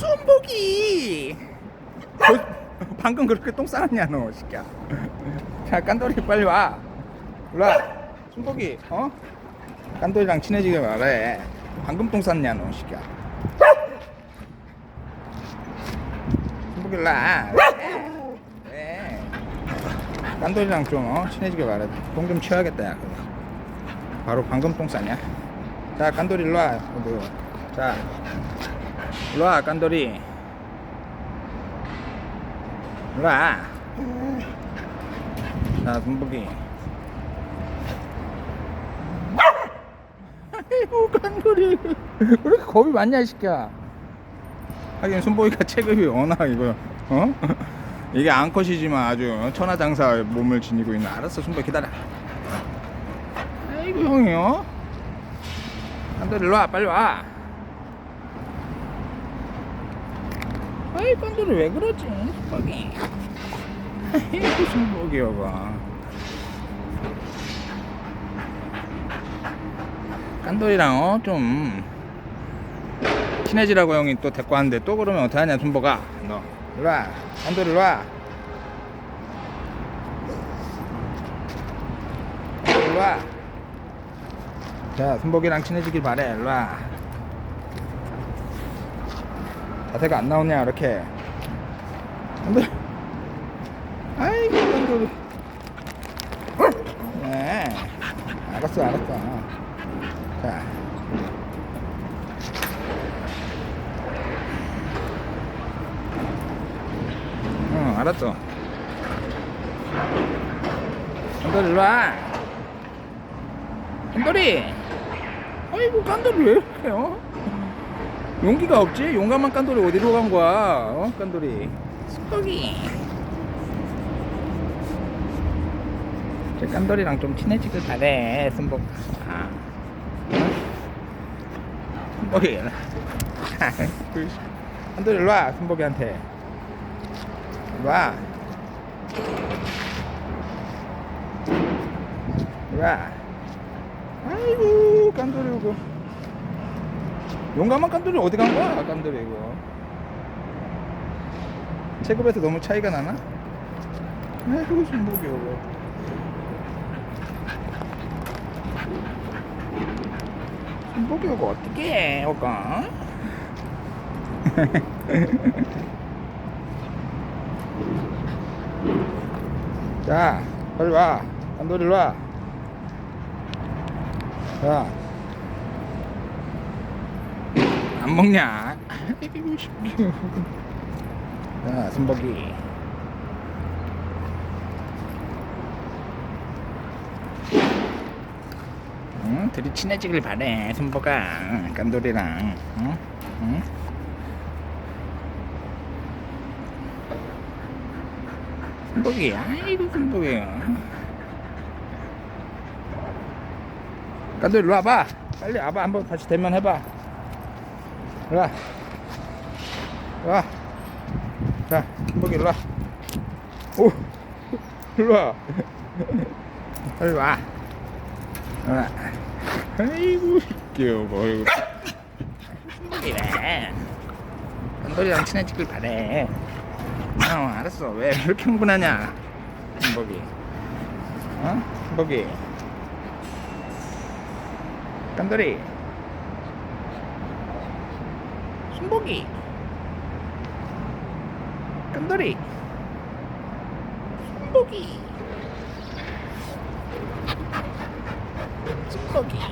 순복이 거- 방금 그렇게 똥 싸놨냐 너 새끼야 자 깐돌이 빨리 와 일로 와 순복이 어? 깐돌이랑 친해지게 말해 방금 똥 쌌냐 너 새끼야 순복이 일로 와 왜? 깐돌이랑 좀 어? 친해지게 말해 똥 좀 치워야겠다 야. 바로 방금 똥 싸냐 자 깐돌이 일로 와. 자 일로 와 깐돌이 일로 와. 자, 순복이. 아이고, 깐돌이. 왜 이렇게 겁이 많냐, 이 새끼야. 하긴 순복이가 체급이 워낙 이거, 어? 이게 암컷이지만 아주 천하장사 몸을 지니고 있는. 알았어, 순복이 기다려. 아이고, 형이요. 깐돌이 일로 와, 빨리 와. 아이, 깐돌이 왜 그러지, 순복이. 아이고, 순복이 여봐. 깐돌이랑 어, 좀 친해지라고 형이 또 데리고 왔는데 또 그러면 어떡하냐 순복아 너 일로와. 깐돌이 일로와. 일로와. 자 순복이랑 친해지길 바래. 일로와 자세가 안 나오냐 이렇게 깐돌 아이고 네 알았어 알았어 자 응, 알았어. 깐돌이 일로 와. 깐돌이. 아이고 깐돌이 왜 어? 용기가 없지? 용감한 깐돌이 어디로 간 거야? 어? 깐돌이. 쑥떡이. 저 깐돌이랑 좀 친해지길 바래, 순복. 아. 순복이. 깐돌이 일로 와, 순복이한테. 와. 와. 아이고, 깐돌이 이거. 용감한 깐돌이 어디 간 거야, 깐돌이 이거. 체급에서 너무 차이가 나나? 아이고, 순복이 이거. 순복이 이거 어떻게 해, 이거? 자, 빨리 와. 깐돌이 와. 자. 안 먹냐? 자, 순복이. 응, 둘이 친해지길 바래. 응, 깐돌이랑. 응? 응? 순복이, 아이고, 순복이. 깐돌이 일로 와봐. 빨리 와봐. 한번 다시 대면 해봐. 일로 와. 일로 와. 자, 순복이 일로 와. 오, 일로 와. 빨리 와. 일로 와. 아이고, 귀여워. 아이고. 순복이래. 깐돌이랑 친해지길 바래. 어, 알았어. 왜 이렇게 흥분하냐? 순복이. 어? 순복이. 깐돌이. 흰복이. 끈돌이. 흰복이. 찐복이.